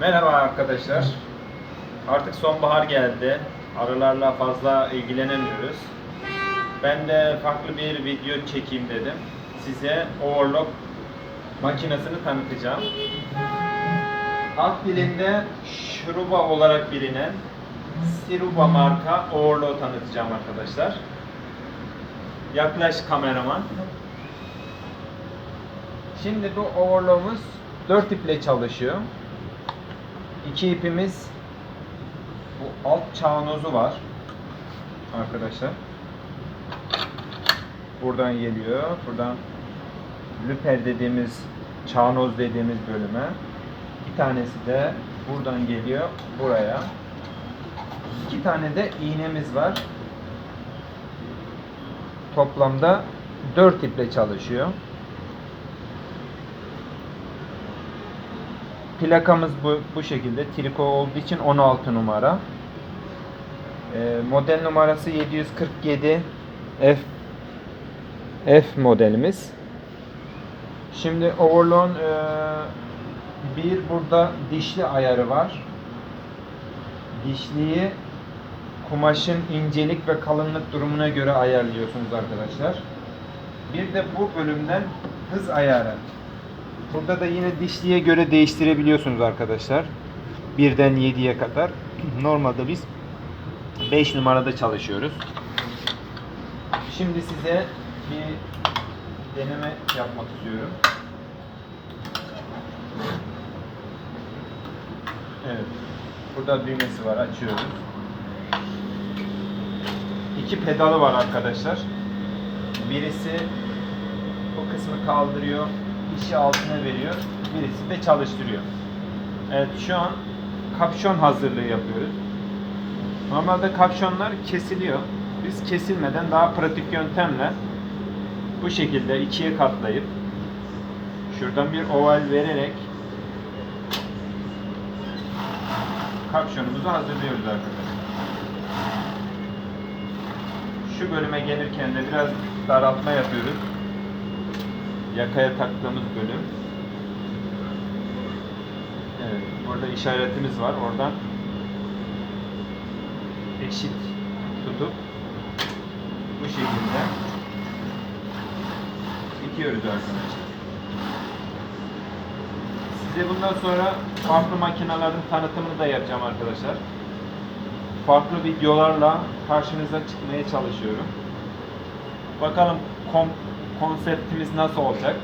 Merhaba arkadaşlar. Artık sonbahar geldi. Arılarla fazla ilgilenemiyoruz. Ben de farklı bir video çekeyim dedim. Size overlock makinesini tanıtacağım. Alt dilinde Şuruba olarak bilinen Siruba marka overlock tanıtacağım arkadaşlar. Yaklaş kameraman. Şimdi bu overlock'umuz 4 iple çalışıyor. İki ipimiz bu alt çağnozu var arkadaşlar. Buradan geliyor. Buradan lüper dediğimiz çağnoz dediğimiz bölüme. Bir tanesi de buradan geliyor buraya. İki tane de iğnemiz var. Toplamda 4 iple çalışıyor. Plakamız bu, bu şekilde. Triko olduğu için 16 numara. Ee, model numarası 747 F F modelimiz. Şimdi overlock'un e, bir burada dişli ayarı var. Dişliyi kumaşın incelik ve kalınlık durumuna göre ayarlıyorsunuz arkadaşlar. Bir de bu bölümden hız ayarı. Burada da yine dişliye göre değiştirebiliyorsunuz arkadaşlar. Birden 7'ye kadar. Normalde biz 5 numarada çalışıyoruz. Şimdi size bir deneme yapmak istiyorum. Evet. Burada düğmesi var. Açıyoruz. İki pedalı var arkadaşlar. Birisi bu kısmı kaldırıyor, işi altına veriyor. Birisi de çalıştırıyor. Evet şu an kapşon hazırlığı yapıyoruz. Normalde kapşonlar kesiliyor. Biz kesilmeden daha pratik yöntemle bu şekilde ikiye katlayıp şuradan bir oval vererek kapşonumuzu hazırlıyoruz arkadaşlar. Şu bölüme gelirken de biraz daraltma yapıyoruz. Yakaya taktığımız bölüm. Evet, burada işaretimiz var. Oradan eşit tutup bu şekilde dikiyoruz arkadaşlar. Size bundan sonra farklı makinelerin tanıtımını da yapacağım arkadaşlar. Farklı videolarla karşınıza çıkmaya çalışıyorum. Bakalım kom konseptimiz nasıl olacak?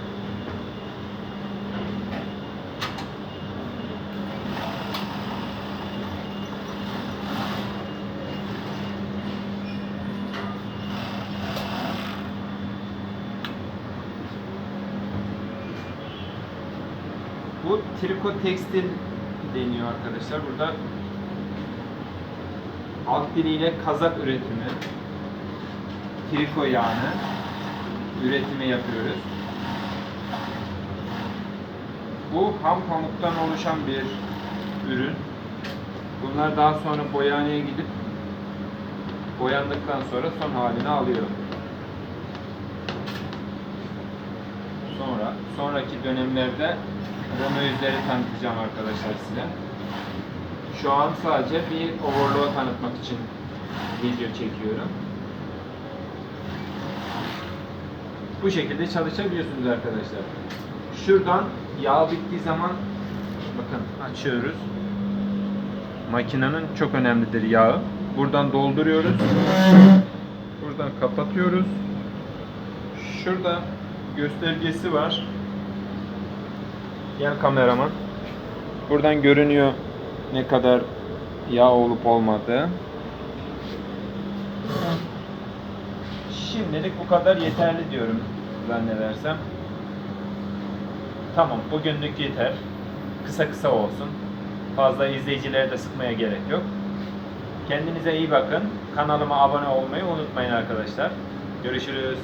Bu triko tekstil deniyor arkadaşlar. Burada alt diliyle kazak üretimi, triko yağını üretimi yapıyoruz. Bu ham pamuktan oluşan bir ürün. Bunlar daha sonra boyaneye gidip boyandıktan sonra son halini alıyor. Sonra sonraki dönemlerde Romeo tanıtacağım arkadaşlar size. Şu an sadece bir overlock'u tanıtmak için video çekiyorum. Bu şekilde çalışabiliyorsunuz arkadaşlar. Şuradan yağ bittiği zaman bakın açıyoruz. Makinenin çok önemlidir yağı. Buradan dolduruyoruz. Buradan kapatıyoruz. Şurada göstergesi var. Gel kameraman. Buradan görünüyor ne kadar yağ olup olmadığı. Şimdilik bu kadar yeterli diyorum zannedersem. Tamam bugünlük yeter. Kısa kısa olsun. Fazla izleyicileri de sıkmaya gerek yok. Kendinize iyi bakın. Kanalıma abone olmayı unutmayın arkadaşlar. Görüşürüz.